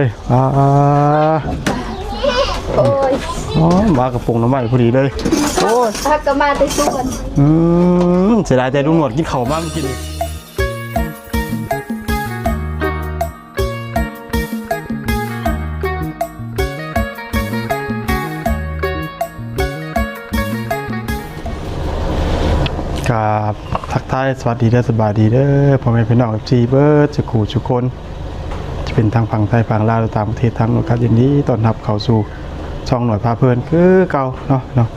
ยอ่าโอ้ยอ๋อมากระปงน้ำใหม่พอดีเลย โอ้ยถ้าก็มาแต่ส่วนอืมเสียดายแต่ลุงหนวดกินเข่าวมากเมื่อกี้นี่กับทักทายสวัสดีเด้อสบายดีเด้อพ่อแม่พี่น้องจีเบิร์ดจะขู่ทุกคนจะ เป็นทางฝั่งไทยฝั่งลาวต่างประเทศทางโอกาสยินดีต้อนรับเข้าสู่ช่องหน่วยพาเพลินคือเก่าเนาะเนาะ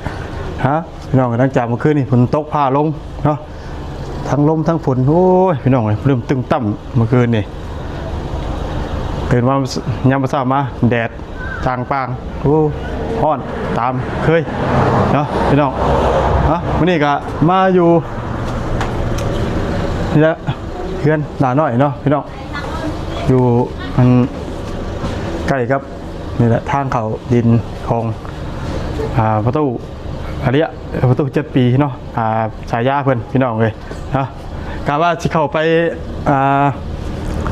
ฮะพี่น้องตั้งจากเมื่อคืนนี่ฝนตกผ้าลงเนาะทั้งลมทั้งฝนโอ้ยพี่น้องเลยเริ่มตึงต่ำเมื่อคืนนี่ตื่นมายามมาทราบมาแดดจางปางโอ้ฮ้อนตามเคยเนาะพี่น้องฮะวันนี้ก็มาอยู่นี่แหละเพื่อนหลาหน้อยเนาะพี่น้องอยู่ มันใกล้ครับนี่แหละทางเขาดินของอ่าประตูอาเรียประตูเจ็ดปีเนาะอ่าฉายยาเพื่อนพี่น้องเลยนะการว่าสิเข้าไปอ่า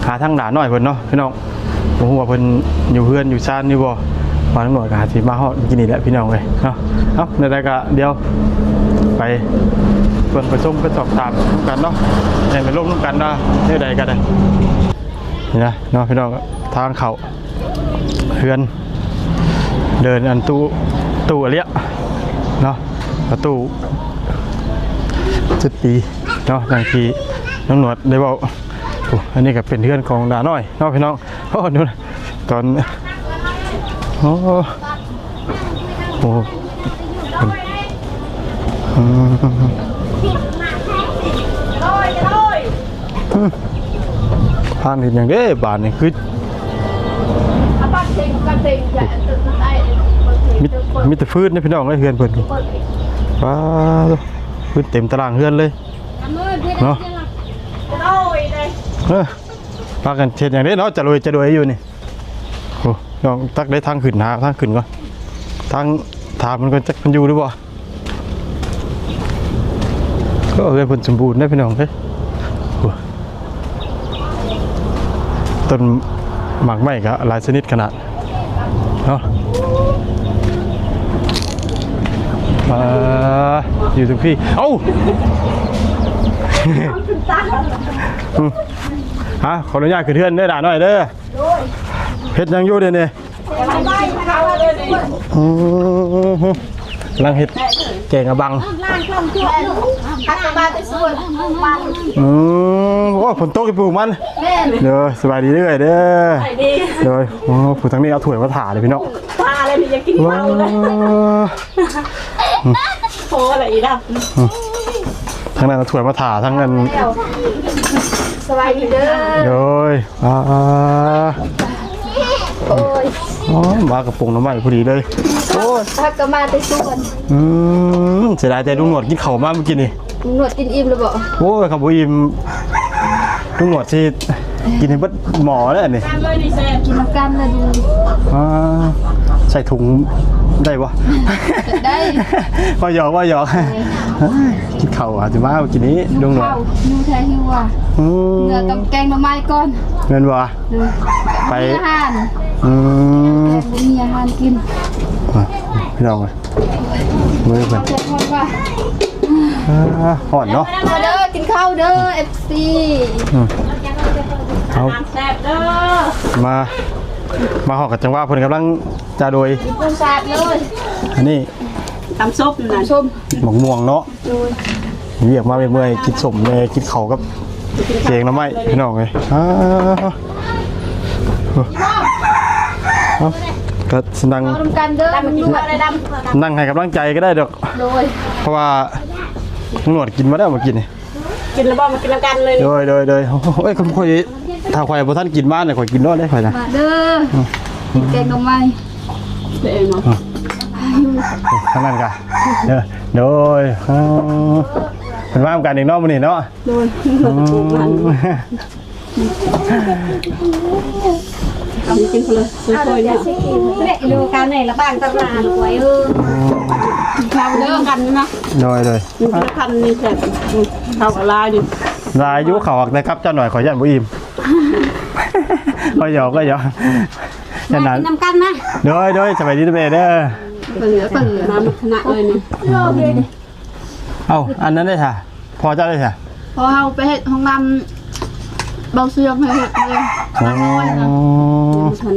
หาทางด่านหน่อยเพื่อนเนาะพี่น้องผมว่าเพื่อนอยู่เพื่อนอยู่ชานนี่บ่มาทั้งหน่วยก็หาสิมาฮอดกินนี่แหละพี่น้องเลยเนาะเอาในรายการเดียวไปเพื่อนไปส้มไปสอบถามกันเนาะให้ไปร่วมกันนะเรื่องใดกันเลย นี่นะเนาะพี่น้องทางเขาเฮือน เดินอันตู้ตู้อะไรอะเนาะประตูจุดปีเนาะอย่างที่น้องหนวดได้บอกโอ้อันนี้ก็เป็นเพื่อนของดาน้อยเนาะพี่น้องโอ้ดูนะตอนโอ้โห ผ่านเห็นอย่างเด้บานนี่คืออาปักเซ็งกันเซ็งแหละตึกไอ้มิมิแต่ฟืนนะพี่น้องเลยเฮือนเพิ่นว้าวฟืนเต็มตารางเฮือนเลยเนาะเลยเออพากันเช็ดอย่างนี้เนาะจะรวยจะรวยอยู่นี่โอ้น้องตักได้ทางขึ้นหาทางขึ้นก่อนทางถามมันก็จักมันอยู่หรือเปล่าก็เฮือนเพิ่นสมบูรณ์ได้พี่น้องเฮ้ยโอ้ ต้นหมากไม้ก็หลายชนิดขนาดเนาะมาอยู่ทุกที่ เอ้าฮะขออนุญาตขึ้นเทือนเด้ด่าหน่อยเด้อเฮ็ดยังอยู่เด้อนี่ไปเนี่อืมกำลังเฮ็ด แกงกระบังล่างคล่องทั่วถ้าก็มาแต่ส่วนมันอืมโอ้ฝนตกอีปลูกมันแม่เด้อสบายดีเด้อเด้อดีเด้อโอ้ผู้ทางนี้เอาถ้วยมาถ่าเลยพี่น้องปลาอะไรมีจะกินว้าข้าวเลยโออะไรอีกอะทางนั้นเอาถ้วยมาถ่าทางนั้นสบายดีเด้อ เด้ออ่า โอ้ย อ๋อมากระปงน้ำใหม่พอดีเลย โอ้ยถ้าก็มาแต่ส่วนอืมเสียดายแต่ลุงหนวดกินเข่าวมากเมื่อกี้นี่หนวดกินอิ่มหรือเปล่าโอ้ยครับบุอิมลุงหนวดที่กินให้เบิดหมอแล้วนี่กินน้ำกันเลยดูอ่าใส่ถุงได้ปะ ได้ ว่าหยอกว่าหยอกกินเข่าวอาจจะมาเมื่อกี้นี้ลุงหนวดข้าวยูแทฮิวอะอืมเนื้อต้องแกงหน่อไม้ก่อนเงินวะดูไปมีอาหาร อืมแกงบ่มีอาหารกินอะพี่น้องเลยมือเพิ่นเจ็บคนว่าอ่าห่อนเนาะมาเด้อกินข้าวเด้อ FC อืมเอาแซ่บเด้อมา มาหอกกับจังหวะเพิ่นกำลังจะโดยปูสาดเลยอันนี้ตำซุปนั่นชมหมกม่วงเนาะดูเรียกมาเมื่อยๆกินสมเลยกินเขาวกับเจงน้ำไม้พี่น้องเลยอ้าว เอาก็สนั่งเอาทำกันเด้อมันอยู่อะไรดำนั่งให้กำลังใจก็ได้ดอก โดยเพราะว่าหนวดกินมาได้วเมากินนี่กินแล้วบ่มากินแล้วกันเลยโดยโดยโดยโอ้ยคุณค่อยถ้าค่อยบ่ท่านกินบ้านเนี่ยค่อยกินรอดได้ค่อยนะมาเด้อกินแกงหน่อไม้เองเนาะทั้งนั้นกะเด้อโดยอ๋อเป็นว่ากันอีกเนาะมื้อนี้เนาะโดย อืมทำกินคนละซื้อถ้วยเนี่ยแม่ดูการไหนละบ้างตลาดไว้เออข้าวเด้อกันนะโดยโดยมีกินละคันนี่แซ่บข้าวกับลายดิรายอายุเขาออกนะครับเจ้าหน่อยขอยันบุอิมก็หยอกก็หยอกยันนั้นนำกันนะโดยโดยสบายดีทุกเบเด้อเปิดเปิดน้ำมันขนาดเลยนี่เอ้าอันนั้นได้ค่ะพอเจ้าได้ค่ะพอเอาไปเฮ็ดห้องน้ำ เบาเสียงให้เฮ็ดเลยอ๋อทัน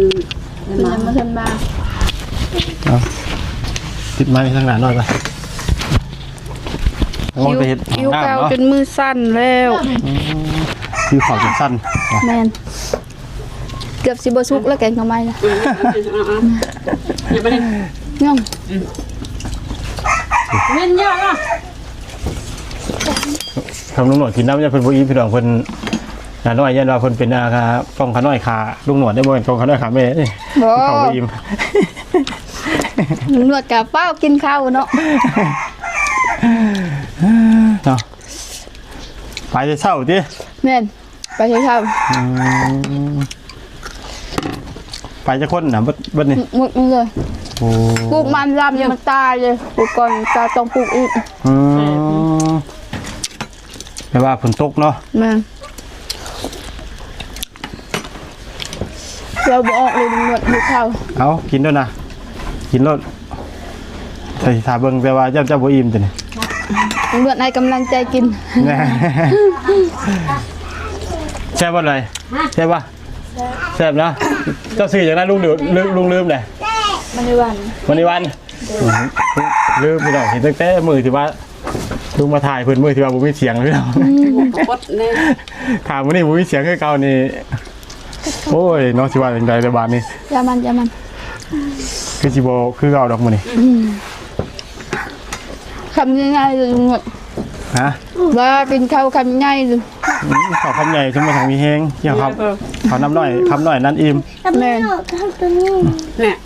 เป็นยังมาทันมาเอาติดไม้ข้างหน้าหน่อยไปลองไปเห็ดคิ้วน้ำเกาเนาะจนมือสั่นแล้วคิ้วขาวจนสั้นว่ะแมนเกือบสิบสุกแล้วแกงทำไมล่ะอย่าไปเลยย่องเว้นเยอะอะคำลุงหนวดกินน้ำยาเพิ่นบ่อิ่มพี่น้องเพิ่น หนาน้อยยันว่าเพิ่นเป็นอาคากล้องขาน้อยขาลุงหนวดได้บ่เป็นกล้องขาน้อยขาแม่นี่บอเขาบ่อิ่มหนวดกับเป้ากินข้าวเนาะเนาะไปจะเศร้าติแม่นไปเช้าอืมไปจะคนน่ะเบิดเบิดนี่ๆหมดเลยโอ้ปลูกมันรำยังมันตายเลยปลูกก่อนจะต้องปลูกอีกอืมแปลว่าฝนตกเนาะ แม่น เราบออกเลยหนวดดูข้าวเอากินด้วยนะกินรถใส่ถาเบิ่งแปลว่าเจ้าเจ้าบ่อิ่มตัวนี่หนวดให้กำลังใจกิน แน่แซ่บบ่เลยแซ่บป่ะแซ่บนะเจ้าซื้อจากนั้นลุงเดือลืมลุงลืมเลยมันในวันวันนี้วันลืมไปดอกเห็นตั้งแต่มือที่ว่าลุงมาถ่ายเพิ่นมือที่ว่าบ่มีเสียงพี่น้องปดเนี่ยถามมื้อนี้บ่มีเสียงคือเก่านี่ โอ้ยน้องสิว่าจังไดแต่บาดนี้ยามันยามันคือสิบ่คือเก่าดอกมื้อนี้คำง่ายๆเลยหนวดฮะว่ากินข้าวคำง่ายเลยอืมขอคำใหญ่ชมมาทางมีแฮงเกี่ยวครับขอน้ำน้อยคำน้อยนั่นอิ่มแม่นเนี่ย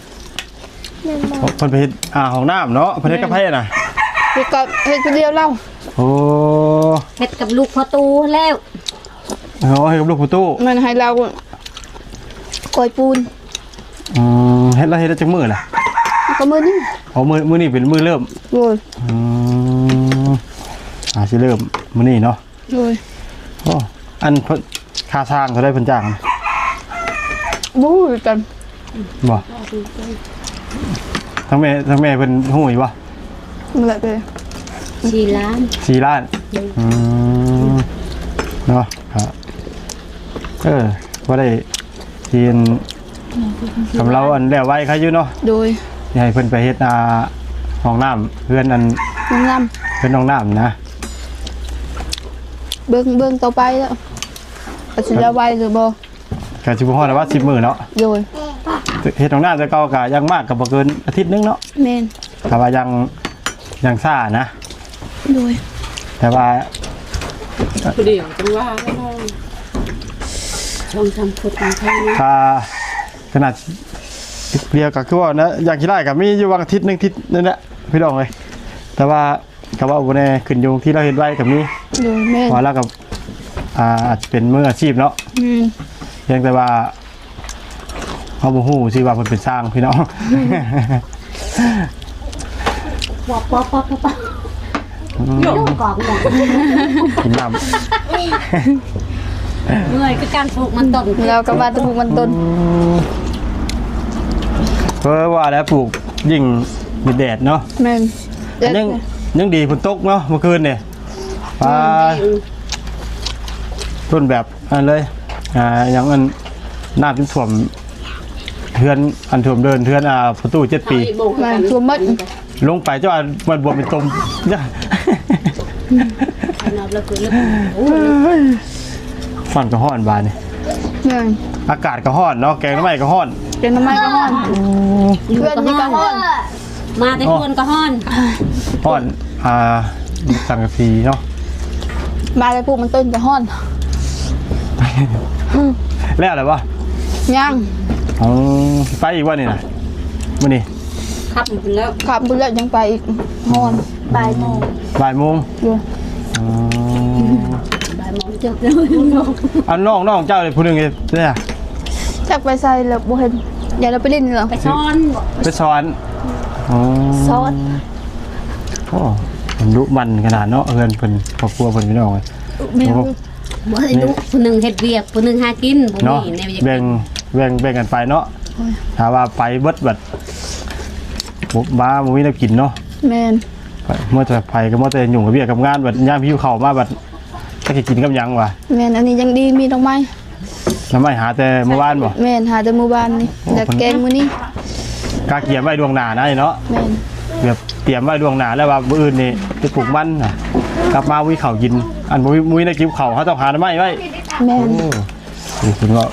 เพิ่นไปเฮ็ดอ่าห้องน้ำเนาะเพิ่นเฮ็ดกับไผน่ะพี่ก็เฮ็ดคนเดียวเล่าโอ้เฮ็ดกับลูกพอตูแล้วโหให้กับลูกผู้ตู้มันให้เรา กอยปูนอืมเฮ็ดแล้วเฮ็ดได้จักมื้อน่ะก็มือนี่อ๋อมื้อมื้อนี้เป็นมื้อเริ่มโอ้ยอืมอ่าสิเริ่มมื้อนี้เนาะโอ้ยโอ้อันเพิ่นค่าสร้างเท่าไดเพิ่นจ้างบู๊กันบ่ทั้งแม่ทั้งแม่เพิ่นฮู้อยู่บ่เมื่อไปสี่ล้าน4ล้านอืมเนาะครับเออบ่ได้ ทีนสำเราอันแล้วไว้ใครอยู่เนาะโดยอยากให้เพิ่นไปเฮ็ดอ่าห้องน้ำเพื่อนอันน้ำน้เพื่อนห้องน้ำนะำเบิ้งเบิ้งต่อไปแล้วปัจจุบันไวหรือบ่ก็สิบ่ฮอดว่า10มื้อเนาะโดยเฮ็ดห้องน้ำแต่เก่าก็ยังมากก็บ่เกินอาทิตย์หนึงเนาะแม่นแต่ว่ายังยังซ่านะ โดยแต่ว่า ผู้เดียวจังว่าไม่น้อง ลองทำคนของเขานะถ้าขนาดเดียวก็คือว่านะอยากสิได้ก็มีอยู่วันอาทิตย์หนึงอาทิตย์นั่นแหละพี่น้องเอ้ยแต่ว่าก็ว่าบ่แน่ขึ้นอยู่ที่เราเฮ็ดไว้ก็มีโดยแม่นว่าแล้วก็อ่าอาจจะเป็นมืออาชีพเนาะแม่นเพียงแต่ว่าเขาบ่ฮู้สิว่าเพิ่นเป็นสร้างพี่น้อง ปอปอปอปอปอลูกกอกหมดกินน้ เมื่อยก็การปลูกมันต้นเราก็ว่าจะปลูกมันต้นำเพราะว่าแล้วปลูกยิ่งมีแดดเนาะแม่นยังยังดีฝนตกเนาะเมื่อคืนเนี่ยปลาต้นแบบอันเลยอ่าอย่างอันน้ำที่ท่วมเทือนอันท่วมเดินเทือนอ่าประตูเจ็ดปีโบกแม่กันนตัวมดลงไปเจ้าอันมันบวมเป็นตมเนี่ยนอบ แล้วคือลูกฟันก็ห้อนบานนี่แม่นอากาศก็ห้อนเนาะแกงน้ำไหม้ก็ห้อนเป็นน้ำไม้ก็ฮ้อนเพื่อนนี่ก็ฮ้อนมาแต่คนก็ฮ้อนห้อนอ่าสังกะสีเนาะมาเลยปลูกมันต้นก็ฮ้อนแล้วอะไรวะย่างอ๋อไปอีกว่านี่นะมื่อนี้ขับไปแล้วขับบุญแล้วยังไปอีกฮ้อนบ่ายโมงบ่ายโมงอยู่อ๋อบ่ายโมง จบแล้วน้องอันน้องน้องเจ้าเลยผู้หนึ่งเนี่ยจักไปใส่แล้วบ่เห็นอย่าเราไปเล่นเหรอไปช้อนไปสอนอ๋อสอนโอ้มันดุมันขนาดเนาะเอินเพิ่นครอบครัวเพิ่นพี่น้องเลยแม่โอ้บ่ให้ลูกผู้หนึงเฮ็ดเวียกผู้หนึงหากินบ่เนาะมีแนวอยากแบ่งแบ่งแบ่งกันไปเนาะถ้าว่าไปเบิดบัดบ่บ้าบ่มีแน้กินเนาะแม่นไปเมื่อจะไปก็เมื่อจะยุ่งกับเวียกกับงานบัดย่ามพิวเข้ามาบัด ถ้าสิกินกับหยังวะแม่นอันนี้ยังดีมีดอกไม้น้ำไม่หาแต่เมื่อวานบ่แม่นหาแต่หมู่บ้านนี่โอ้แล้วแกงมื้อนี้กาเกียมไว้ดวงหน้านะไอ้เนาะแม่นแบบเตรียมไว้ดวงหน้าแล้วว่ามื้ออื่นนี่จะปลูกมันน่ะกลับมาวิข้าวกิน อันบ่มีมุ้ยได้กินข้าวเขาต้องหาน้ำไม้ไว้แม่นโอ้นี่คุณก็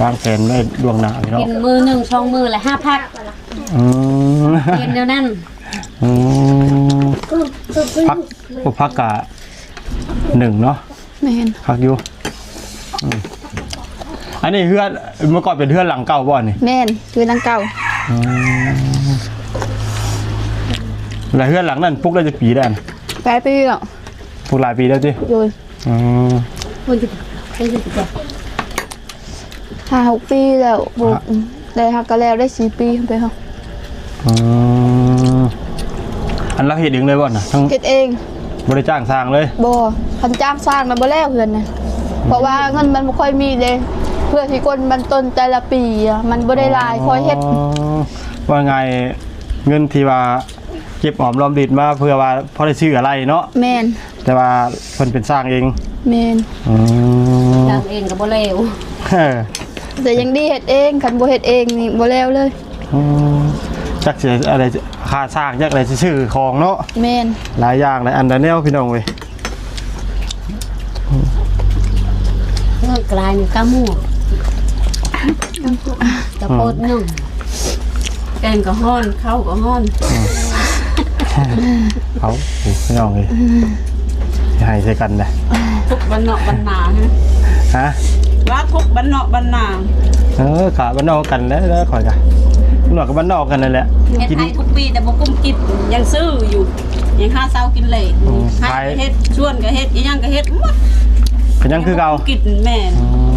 วางแผนไว้ดวงหน้าพี่เนาะกินมือหนึ่งช่องมือละห้าพักอืมกินเดียวนั้นอืมพักพวกพักกะ หนึ่งเนาะแม่นพักอยู่อืมอันนี้เฮือนเมื่อก่อนเป็นเฮือนหลังเก่าบ่อนนี่แม่นคือนังเก่าแล้วเฮือนหลังนั้นปลุกได้จะปีได้นะแปลไปแล้วปลุกหลายปีแล้วจิโดยอืมมันจะมันจะจะห้าหกปีแล้วบ่ได้ฮักก็แล้วได้สี่ปีไปเฮาอืมอันเราเห็ดเองเลยบ่อนนะทั้ง เฮ็ดเอง บริจ้างสร้างเลยบ่คันจ้างสร้างมันบ่แล้วเฮือนน่ะเพราะว่าเงินมันบ่ค่อยมีเด้เพื่อที่คนมันต้นแต่ละปีอะมันบ่ได้หลายคอยเฮ็ดอ๋อว่าไงเงินที่ว่าเก็บหอมรอมริดมาเพื่อว่าพอได้ชื่ออะไรเนาะแม่นแต่ว่าเพิ่นเป็นสร้างเองแม่นอืมทำเองกับโบเลวเออแต่ยังดีเฮ็ดเองคันบ่เฮ็ดเองนี่บ่แล้วเลยอืม จักสิอะไรค่าสร้างจักอะไรสิชื่อของเนาะแม่นหลายอย่างหลายอันหลายแนวพี่น้องเว้ยเมื่อกลายเป็นก้ามั่วจะโพดหนึ่งแกงก็ฮ้อนข้าวก็ฮ้อนเอาโอ้พี่น้องเว้ยสิให้ใส่กันนะทุกบ้านนอกบ้านนาฮะฮะว่าทุกบ้านนอกบ้านนาเออขาบ้านนอกกันแล้วแล้วข่อยกันบ้า นนอกกับบ้านนอกกันนั่นแหละเฮ็ดกินให้ทุกปีแต่บ่กุ้มกินยังซื้ออยู่ยังห้าเช้ากินเลยอืมให้ขายก็เฮ็ดชวนก็เฮ็ดอีหยังก็เฮ็ดหมดก็ยังคือเก่าบ่กุ้มกินแม่นอืม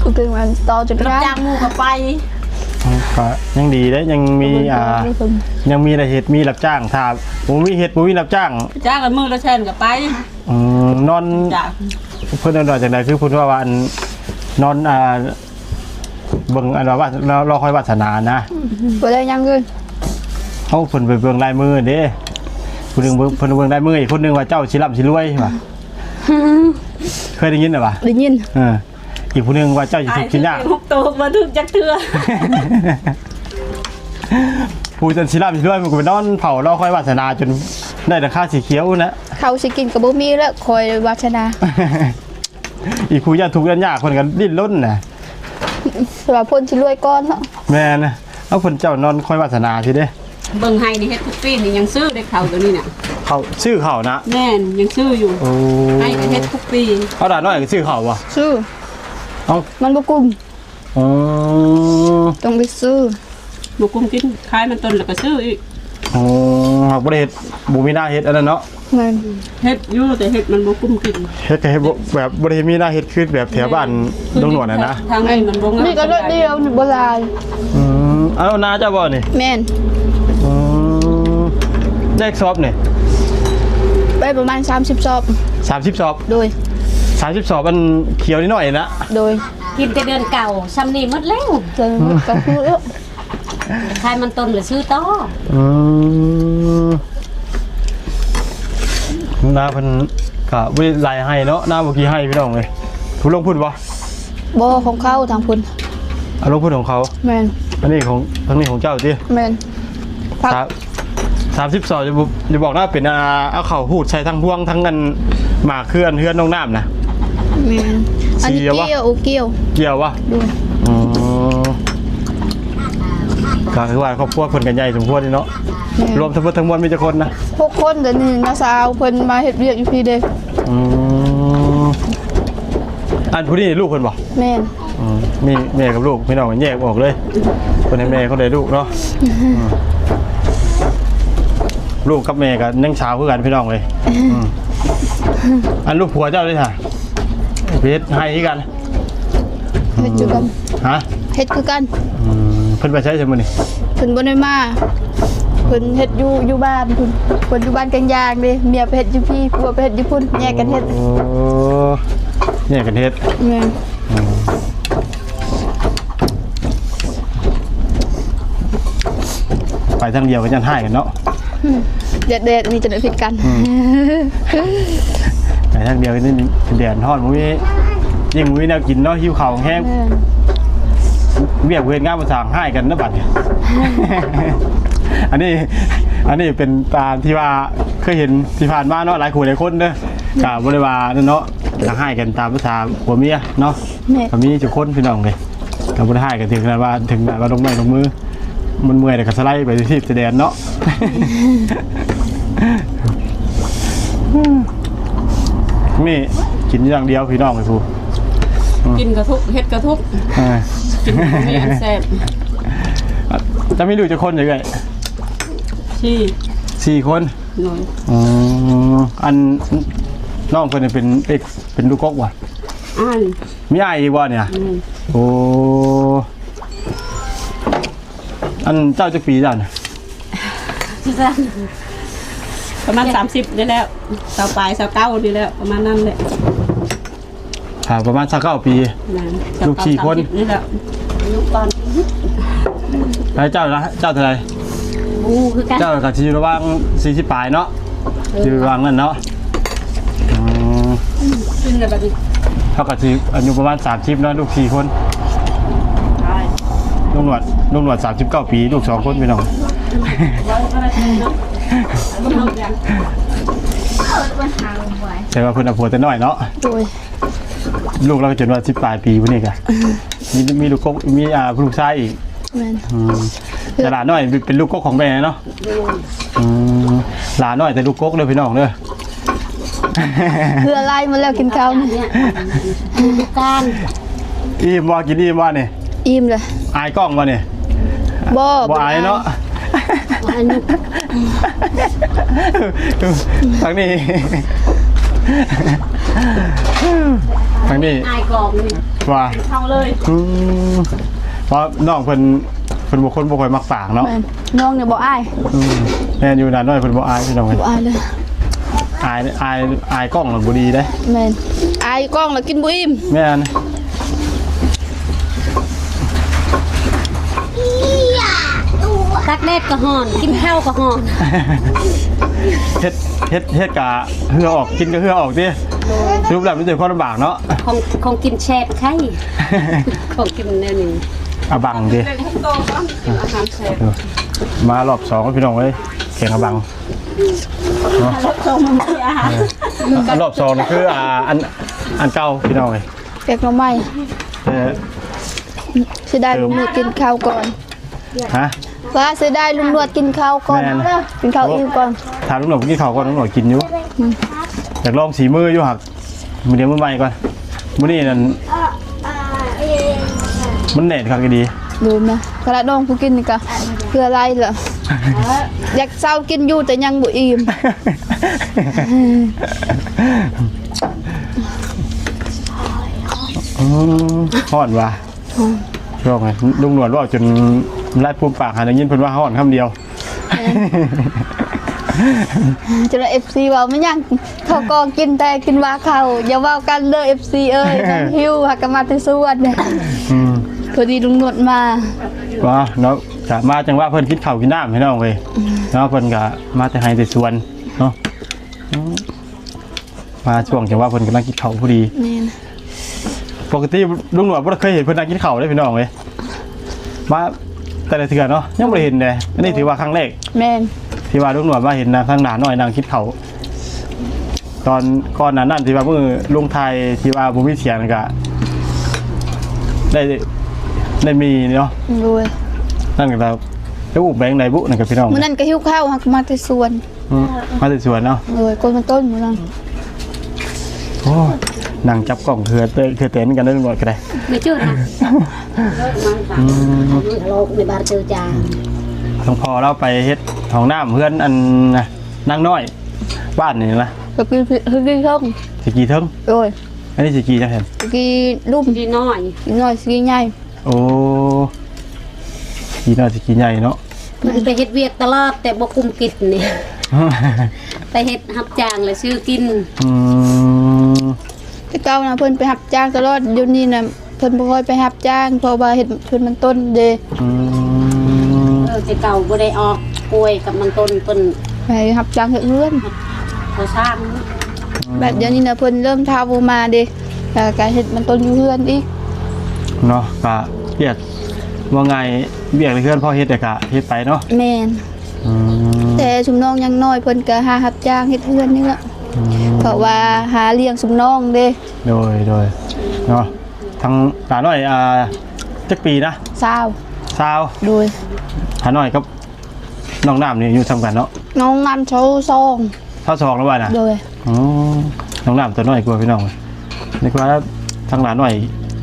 คือเป็นวันต่อจักรรับยานจ้างหมู่ก็ไปก็ยังดีได้ยังมีอ่ายังมีอะไรเหตุมีรับจ้างถ้าผมมีเหตุผมมีรับจ้างจ้างละมื้อละแสนก็ไปอืมนอน จ้างเพื่อนนอนจากไหนคือพูดว่าวันนอนอ่า เบิ่งอันว่าเราเราคอยวาสนานะบ่ได้ยังเลยเขาเพิ่นไปเบิ่งลายมือเด้ผู้หนึงเบิ่งเพิ่นเบิ่งลายมืออีกคนหนึงว่าเจ้าสิร่ำสิรวยว่ะเคยได้ยินหรือเปล่าได้ยินเอออีกผู้หนึงว่าเจ้าสิตาถูยกกินยากฮกโตบ่ถึกจักเทื่อผู้จนสิร่ำสิรวยมันก็ไปนอนเผาเราคอยวาสนาจนได้ราคาสีเขียวนะเขาสิกินก็บ่มีแล้วคอยวาชนา อีกผู้ยากทุกข์ยากคนกันดิ้นรนน่ะ สำหรับคนสิรวยก่อนเนาะแม่นะเอาคนเจ้านอนคอยวาสนาสิเด้เบิ่งให้นี่เฮ็ดทุกปีนี่ยังซื้อได้ข้าวตัวนี้น่ะเขาชื่อเขานะแม่นยังซื้ออยู่โอ้ให้ก็เฮ็ดทุกปีเอาด่าน้อยก็ชื่อเขาวะซื้อเอามันบ่กุ้มอ๋อต้องไปซื้อบ่กุ้มกินขายมันต้นแล้วก็ซื้ออีกอ๋อหักบริเฮ็ดบูมีหน้าเฮ็ดอันนั้นเนาะ แม่นเฮ็ดอยู่แต่เฮ็ดมันบ่กุ้มกินเฮ็ดก็เฮ็ดบ่แบบบริเฮ็ดมีหน้าเฮ็ดคือแบบแถวบ้านดงหนวดน่ะนะทางนี้มันบ่งามนี่ก็รถเดียวนี่บ่หลายอืมเอานาเจ้าบ่นี่แม่นอืมได้ซอบนี่ไปประมาณ 30ซอบ30ซอบโดย30ซอบมันเขียวนิดหน่อยนะโดยกินแต่เดือนเก่าซ้ำนี่หมดแล้วจนก็คือเอ้อใครมันต้นหรือซื้อต่ออืม นาเพิ่นก็บ่ได้ไล่ให้เนาะนาบ่กี่ให้พี่น้องเอ้ยผู้ลงพุ่นบ่บ่ของเขาทางพุ่นเอาลงพุ่นของเขา แม่นอันนี้ของทางนี้ของเจ้าติแม่นพักสามสามสิบสองจะบอกจะบอกว่าเป็นอาเอาเข่าหูดใช้ทั้งพวงทั้งกันหมากเคลื่อนเฮือนน้องน้ำนะ แม่นอันนี้เสียวะ เกี่ยวโอเกี่ยวเกี่ยววะโดยอ๋อก็คือว่าครอบครัวคนกันใหญ่สมควรนี่เนาะแม่น รวมทั้งหมดทั้งมวลมีเจ้าคนนะพวกคนเดี๋ยวนี้นาสาวเพิ่นมาเฮ็ดเวียกอยู่พี่เด้อืมอันผู้นี้ลูกคนบอกแม่นมีแม่กับลูกพี่น้องกันแยกออกเลยคนให้แม่เขาได้ลูกเนาะอืมลูกกับแม่กันนั่งเช้าคือกันพี่น้องเลยอืมอันลูกผัวเจ้าด้วยค่ะเพชรให้คือกันเฮ็ดอยู่กันฮะเฮ็ดคือกันอืมเพิ่นไปใช้สมุนี่เพิ่นบ่ได้มาเพิ่นเฮ็ดอยู่อยู่บ้านเพิ่นเพิ่นอยู่บ้านกันยางเด้เมียไปเฮ็ดอยู่พี่ผัวไปเฮ็ดอยู่พุ่นแยกกันเฮ็ดโอ้เนี่ยกันเฮ็ดแม่นไปทางเดียวกันยันให้กันเนาะเด็ดเด็ดนี่จะได้ผิดกันไปทางเดียวกันนี่แดดทอดมุ้ยยิ่งมุ้ยแนวกินเนาะหิวข้าวแห้งแม่นเวียกเวรงานมาสั่งให้กันนะบัดเนี่ย อันนี้อันนี้เป็นตามที่ว่าเคยเห็นที่ผ่านมาเนาะหลายคนหลายคนเด้อกาบริวารนั่นเนาะจะให้กันตามภาษาผัวเมียเนาะแม่นก็มีจุกคนพี่น้องเลยกับบริให้กันถึงขนาดว่าถึงแบบว่าลงไม้ลงมือ มันเมื่อยแต่ก็สไลด์ไปที่แสดงเนาะ นี่กินอย่างเดียวพี่น้องเลยครูกินกระทุกเฮ็ดกระทุกอ่ากินมีอันแซ่บจะไม่ดูจะคนยังไง ที่สี่คนหน่อยอ๋ออันน้องคนนี้เป็นเอกเป็นลูกกกว่ะอ่านมีไอ้อีกว่เนี่ยอืมโอ้อันเจ้าจักปีเจ้าเนี่ยประมาณ 30นี่แล้วสาวปลายสาวเก้านี่แล้วประมาณนั้นแหละอ่าประมาณสักเก้าปี นะลูกสี่คนนี่แหละลูกก่อนแล้วเจ้าละเจ้าเท่าไหร บูคือกัน เจ้ากับที่อยู่ระหว่างสี่สิบปลายเนาะอยู่ระหว่างนั้นเนาะอืมขึ้นเลยบัดนี้เท่ากับที่อายุประมาณสามสิบเนาะลูกสี่คน ใช่ลูกหนวดลูกหนวดสามสิบเก้าปี ลูกสองคนพี่น้องเราก็ได้เนาะลูกน้องยังแต่ว่าเพิ่นเอาผัวแต่น้อยเนาะโดยลูกเราก็จนว่าสิบปลายปีพวกนี้กันมีมีลูกกกมีอ่าลูกชายอีกแม่นอืม แต่หลานน้อยเป็นลูกกกของแม่เนาะอืมหลานน้อยแต่ลูกกกเลยพี่น้องเด้อ เพื่อไล่มาแล้วกินข้าวนี่เนี่ยลูกการอิ่มว่ากินอิ่มว่าเนี่ยอิ่มเลยอายกล้องว่าเนี่ยบ่บ่อายเนาะอันนี้ทางนี้ทางนี้อายกองนี่ว่าเข้าเลยอืมเพราะน้องเพิ่น เพิ่นบ่คนบ่ค่อยมักปากเนาะแม่นน้องเนี่ยบ่อายอืมแม่นอยู่นานน้อยเพิ่นบ่อายพี่น้องเอ้ยบ่อายเลยอายอายอายกล้องมันบ่ดีเด้แม่นอายกล้องแล้วกินบ่อิ่มแม่นตักแดดก็หอน กินข้าวก็หอนเฮ็ดเฮ็ดเฮ็ดกะเหือออกกินก็เหือออกติรูปแบบมันจะความลำบากเนาะ ของของกินแชบไข่ ของกินแนวนี้ อาบังดิเล่นให้โตก่อนกินอาหารแซ่บมารอบสองพี่น้องเอ้ยแข่งอาบังโตมันมีอาหารอันรอบสองนี่คืออ่าอันอันเก่าพี่น้องเอ้ยแกกหน่อไม้เออสิได้ลุงนวดกินข้าวก่อน ฮะ ว่าสิได้ลุงนวดกินข้าวก่อนแม่น กินข้าวอิ่มก่อนถามลุงหน่อยกินข้าวก่อนลุงหน่อยกินอยู่อยากลองสีมืออยู่หักมือเดียวมือใหม่ก่อนมื้อนี้นั่น มันแน่นครับก็ดีดูนะกระดองผู้กินนี่ก็เพื่ออะไรเหรออยากเศร้ากินอยู่แต่ยังบ่อิ่มอืมฮ้อนว่ะช่วงไงลุงหนวดว่าจนไล่ปูมปากหาได้ยินเพิ่นว่าฮ้อนคำเดียวจนเอฟซีว่าไม่ยังเขาก็กินแต่กินว่าเขาอย่าว่ากันเด้อเอฟซีเอ้ยน้องฮิวหักกนมาที่สวนเนี่ยอืม พอดีลุงนวดมาว่าเนาะจะมาจังว่าเพิ่นกินข้าวกินน้ำให้น้องเลยเนาะเพิ่นก็มาแต่ให้แต่สวนเนาะอืมมาช่วงจังว่าเพิ่นกำลังกินข้าวพอดี นี่นะปกติลุงหนวดบ่ได้เคยเห็นเพิ่นนั่งกินข้าวเลยพี่น้องเลยมาแต่ละเทื่อเนาะยังบ่ได้เห็นเลยอันนี้ถือว่าครั้งแรก แม่นที่ว่าลุงหนวดมาเห็นนางข้างหน้าน้อยนางคิดเขาตอนก่อนหนั้นนั่นที่ว่ามือลุงไทยที่ว่าบุมิเสียงก็ได้ ได้มีเนาะรวยนั่นก็แล้วแล้วอุบแบงค์ไหนบุนั่นกับพี่น้องมื้อนั้นก็หิวข้าวหักมาที่สวนอืมมาติดสวนเนาะรวยคนมันต้นมื้อนั้นโอ้ยนั่งจับกล่องเถื่อเตะเถื่อเต้นกันได้ลุงหนวดก็ได้ ไม่เชื่อนะโลกในบาร์เจอจาหลวงพ่อเราไปเฮ็ดห้องน้ำเพื่อนอันน่ะนั่งน้อย บ้านนี่นะก็กินคือกินข้าวสกีเทิงโอ้ยอันนี้สกีจังเห็นกินลุ่มดีน้อยกินน้อยกินใหญ่ โอ้สกีน้อยสกีใหญ่เนาะ มันไปเฮ็ดเวียกตลอดแต่บ่คุมกินนี่ ไปเฮ็ดรับจ้างแล้วซื้อกินอืมแต่เก่านะเพิ่นไปรับจ้างตลอดเดี๋ยวนี้น่ะเพิ่นบ่ค่อยไปรับจ้างเพราะว่าเฮ็ดเพิ่นมันต้นเด้อืมเออแต่เก่าบ่ได้ออกป่วยกับมันต้นเพิ่นไปรับจ้างเฮ็ดเรือนเขาสร้างแบบเดี๋ยวนี้นะเพิ่นเริ่มทาบ่มาเด้แล้วก็เฮ็ดมันต้นอยู่เรือนอีก เนาะก็เรียกว่าไงเรียกเพื่อนพ่อเฮ็ดแต่กะเฮ็ดไปเนาะแม่นอืมแต่ชุมน้องยังน้อยเพิ่นก็หารับจ้างเฮ็ดเรือนนี่ล่ะอืมเพราะว่าหาเลี้ยงชุมน้องเด้โดยโดยเนาะทางหาหน่อยอ่าจักปีนะสาวสาวโดยหาหน่อยกับน้องน้ำนี่อยู่ทำกันเนาะน้องงามเช้าซองเท่าสองแล้วว่าน่ะโดยอ๋อน้องน้ำตัวน้อยกว่าพี่น้องนึกว่าทางหลานหน่อย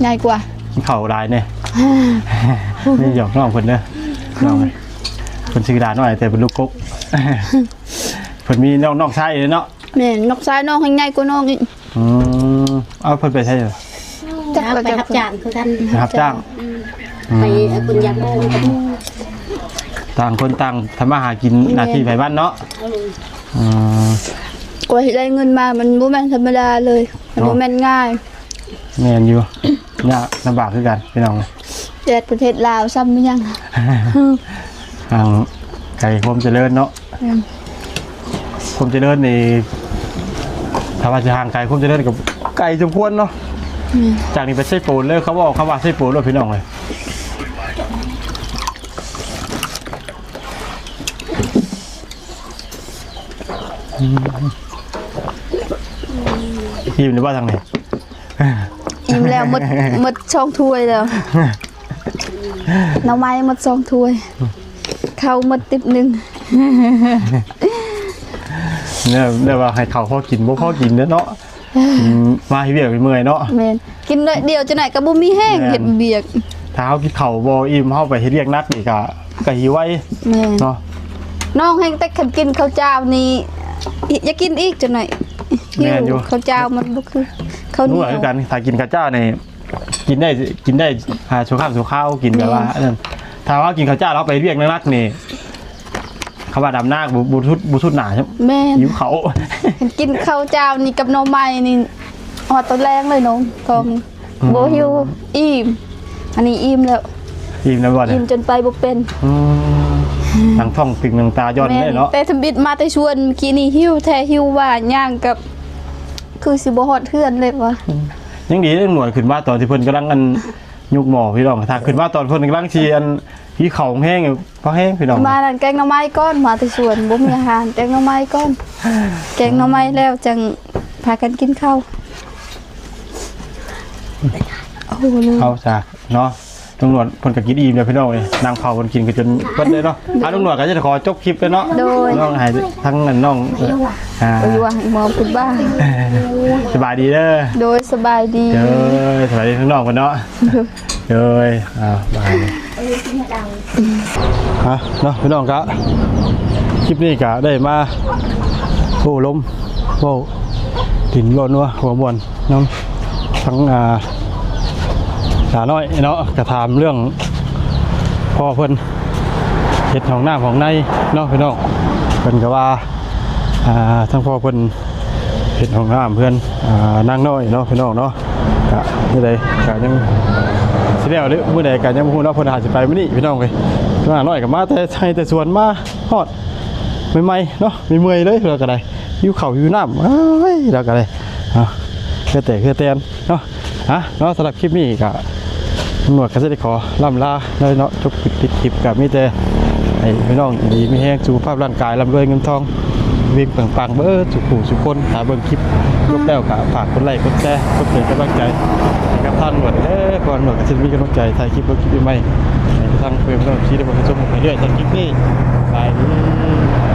ใหญ่กว่า กินข้าวหลายเนี่ยนี่หยอกน้องเพิ่นเด้อน้องเอ้ยเพิ่นชื่อหลานหน่อยแต่เป็นลูกกกเพิ่นมีน้องน้องชายเลยเนาะแม่นนกซ้ายน้องให้ใหญ่กว่าน้องอีกอืมเอาเพิ่นไปใช่เหรอจักแล้วว่าไปจะรับจ้างคือกันนะครับจ้างไปเอาคุณยาโมงกับหมู่ต่างคนต่างทำมาหากินหน้าที่ไผบ้านเนาะอืมกว่าสิได้เงินมามันบ่แม่นธรรมดาเลยมันบ่แม่นง่าย แม่นอยู่ ยากลำบากคือกันพี่น้องแดดประเทศลาวซ้ำยังทางไก่ความเจริญเนาะอืมความเจริญนี่ถ้าว่าจะห่างไกลความเจริญกับไก่สมควรเนาะจากนี้ไปใช้ปูนเลยเขาบอกเขาว่าใช้ปูนเลยพี่น้องเลยอืมทีมหรือว่าทางไหนอิ่ม แล้วหมดหมดช่องถ้วยแล้วหน้ำไม้หมดสองถ้วยข้าวหมดติบหนึงเนี่ยเนี่ยว่าให้เขาพ่อกินบ่พ่อกินเด้อเนาะอืมมาให้เบียกเมื่อยเนาะแม่นกินน้อยเดียวจะไหนก็บ่มีแห้งแม่นเฮ็ดเบียกถ้าเขากินเข่าวบ่อิ่มเขาไปเฮ็ดเรียกนักอีกอะก็หิวไว้แม่นเนาะน้องแห้งแต่คันกินข้าวเจ้านี่อยากกินอีกจะหน่อยหิวข้าวเจ้ามันบ่คือ ข้าวเหนู่นีนยวคือกันถ้ากินข้าวเจ้าเนี่ยกินได้กินได้หาชั่วข้ามชั่วข้าวกินแบบว่าอันนั้นถ้าว่ากินข้าวเจ้าแล้วไปเรียกนักๆนี่เขาว่าดำหน้าบุบุทุดบุทุดหนาใช่ไหมแม่นหิวเขาคันกินข้าวเจ้านี่กับหน่อไม้นี่ฮอดตอนแรงเลยน้องทองบ่หิวอิ่มอันนี้อิ่มแล้วอิ่มแล้วบ่เนี่อิ่ยมจนไปบ่เป็นอืมหนังท่องตึงหนังตาย้อนแม่ได้เนาะแต่ทำบิดมาแต่ชวนเมื่อกี้นี่หิวแท้หิวว่าย่างกับ คือสิบ่ฮอดเพื่อนเลยวะยังดีเรื่องหน่วยขึ้นมาตอนที่เพิ่นกำลังอันยุกหมอพี่น้องถ้าขึ้นมาตอนเพิ่นกำลังชีอันพี่เขาแห้งอยู่เพราะแห้งพี่น้องมานั่นแกงหน่อไม้ก้อนมาแต่ชวนบ่มีอาหารแกงหน่อไม้ก้อน แกงหน่อไม้แล้วจังพากันกินข้าวโอ้โหเลยเอาจากเนาะ ตำรวจเพิ่นก็กินอิ่มแล้วพี่น้องเอ้ยนางเผาเพิ่นกินกันจนเพิ่นเลยเนาะอะตำรวจก็จะขอจบคลิปเลยเนาะโดย น้องหายทั้งนั้นน้องอ่าโอ้ยว่าหมอคุณบ้าสบายดีเด้อโดยสบายดี เด้อสบายดีทั้งน้องกันเนาะเด้ออ่าบายฮะเนาะพี่น้องกะคลิปนี้กะได้มาโอ้ลมโอ้ดินร้อนวะหัวบวนน้องทั้งอ่า สาน้อยเนาะกระถามเรื่องพ่อเพิ่นเฮ็ดของหน้าของในเนาะพี่น้องเพิ่นก็ว่าอ่าทั้งพ่อเพิ่นเห็นห้องหน้ำเพื่อนอ่านั่งน้อยเนาะพี่น้องเนาะกะนี่ใดกะยังสิแล้วหรือมื้อใดกะยังบ่ฮู้เนาะเพิ่นอาจสิไปมื้อนี้พี่น้องเว้ยมาน้อยก็มาแต่ไทยแต่สวนมาฮอดใหม่ๆเนาะมีเมื่อยเลยแล้วก็ได้หิวข้าวหิวน้ำเอ้ยแล้วก็ได้อะคือแต่คือแตนเนาะอะเนาะสำหรับคลิปนี้ก็ ตำรวจก็จะได้ขอล่ำลาเลยเนาะจบปิดปิดคลิปกับมีแต่ให้พี่น้องดีไมีแห้งสุขภาพร่างกายร่ำรวยเงินทองวิ่งปังๆเบิดสุขูสุขคนหาเบิ่งคลิปยกแล้วก็ฝากกดไลค์กดแชร์กดเป็นกำลังใจกับท่านหนวดเอ้อก่อนหนวดก็จะมีกำลังใจถ่ายคลิปเบิ่งคลิปใหม่ๆให้ทางเพื่อนที่ได้มาชมให้เรื่อยๆจากคลิปนี้บายดี